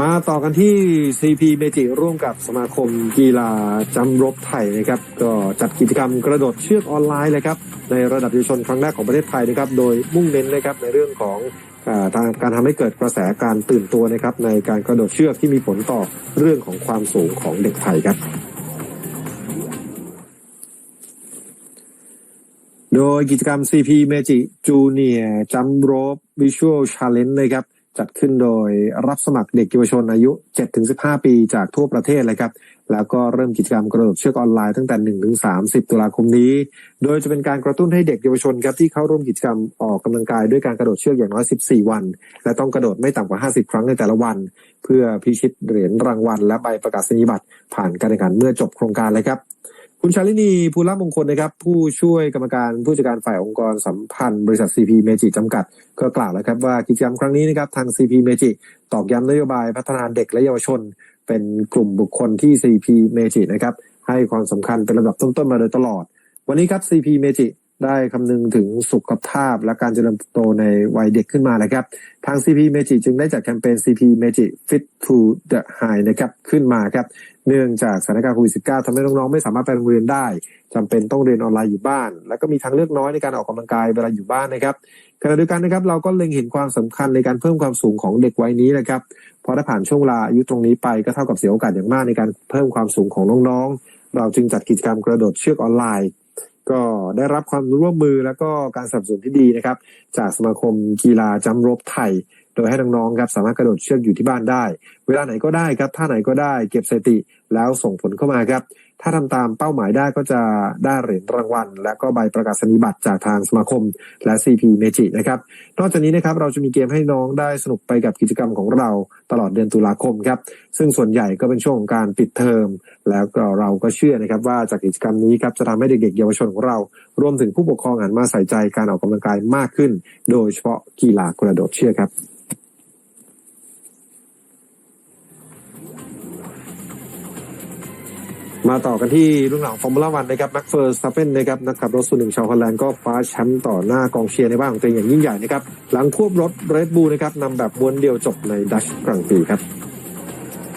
มาต่อกันที่ CP เมจิร่วมกับสมาคมกีฬาจำรบไทยนะครับก็จัดกิจกรรมกระโดดเชือกออนไลน์เลยครับในระดับเยาวชนครั้งแรกของประเทศไทยนะครับโดยมุ่งเน้นนะครับในเรื่องของทางการทำให้เกิดกระแสการตื่นตัวนะครับในการกระโดดเชือกที่มีผลต่อเรื่องของความสูงของเด็กไทยครับโดยกิจกรรม CP Magic Junior Jump Rope Visual Challenge นะครับ จัดขึ้นโดยรับสมัครเด็กเยาวชนอายุ 7-15 ปีจากทั่วประเทศเลยครับ แล้วก็เริ่มกิจกรรมกระโดดเชือกออนไลน์ตั้งแต่ 1-30 ตุลาคมนี้ โดยจะเป็นการกระตุ้นให้เด็กเยาวชนครับที่เข้าร่วมกิจกรรมออกกำลังกายด้วยการกระโดดเชือกอย่างน้อย 14 วัน และต้องกระโดดไม่ต่ำกว่า 50 ครั้งในแต่ละวัน เพื่อพิชิตเหรียญรางวัล และใบประกาศนียบัตรผ่านการแข่งขันเมื่อจบโครงการเลยครับ คุณชาลินีภูลมงคลนะครับ ผู้ช่วยกรรมการผู้จัดการฝ่ายองค์กรสัมพันธ์บริษัท CP เมจิจำกัด ก็กล่าวแล้วครับว่ากิจกรรมครั้งนี้นะครับทาง CP เมจิตอกย้ำนโยบายพัฒนาเด็กและเยาวชน เป็นกลุ่มบุคคลที่ CP เมจินะครับให้ความสำคัญเป็นลำดับต้นๆมาโดยตลอด วันนี้ครับ CP เมจิ ได้คำนึงถึงสุขภาพและการเจริญเติบโตในวัยเด็กขึ้นมานะครับ ทาง CP เมจิจึงได้จัดแคมเปญ CP เมจิ Fit to the High นะครับขึ้นมาครับ เนื่องจากสถานการณ์โควิด -19 ทำให้น้องๆ ไม่สามารถไปโรงเรียนได้จำเป็นต้องเรียนออนไลน์อยู่บ้าน แล้วก็มีทางเลือกน้อยในการออกกำลังกายเวลาอยู่บ้านนะครับขณะเดียวกันนะครับเราก็เล็งเห็นความสำคัญในการเพิ่มความสูงของเด็กวัยนี้นะครับพราะถ้าผ่านช่วงเวลาอายุตรงนี้ไปก็เท่ากับเสียโอกาสอย่างมากในการเพิ่มความสูงของน้องๆ เราจึงจัดกิจกรรมกระโดดเชือกออนไลน์ ก็ได้รับความร่วมมือแล้วก็การสนับสนุนที่ดีนะครับ จากสมาคมกีฬาจำรบไทย โดยให้น้องๆครับสามารถกระโดดเชือกอยู่ที่บ้านได้ เวลาไหนก็ได้ครับท่าไหนก็ได้ เก็บสถิติแล้วส่งผลเข้ามาครับ ถ้าทำตามเป้าหมายได้ก็จะได้เหรียญรางวัล และก็ใบประกาศนียบัตรจากทางสมาคม และ CP เมจินะครับ นอกจากนี้นะครับเราจะมีเกมให้น้องได้สนุกไปกับกิจกรรมของเราตลอดเดือนตุลาคมครับ ซึ่งส่วนใหญ่ก็เป็นช่วงของการปิดเทอม แล้วก็เราก็เชื่อนะครับว่าจากกิจกรรมนี้ครับจะทำให้เด็กๆเยาวชนของเรา รวมถึงผู้ปกครองหันมาใส่ใจการออกกำลังกายมากขึ้น โดยเฉพาะกีฬากระโดดเชือกครับ มาต่อกันที่เรื่องราวฟอร์มูล่าวันนะครับแม็กเฟอร์สตัปเปนนะครับนักขับรถส่วนหนึ่งชาวฮอลแลนด์ก็คว้าแชมป์ต่อหน้ากองเชียร์ในบ้านของตัวเองอย่างยิ่งใหญ่นะครับหลังควบรถเรดบูลนะครับนำแบบม้วนเดียวจบในดัชกรังปีครับ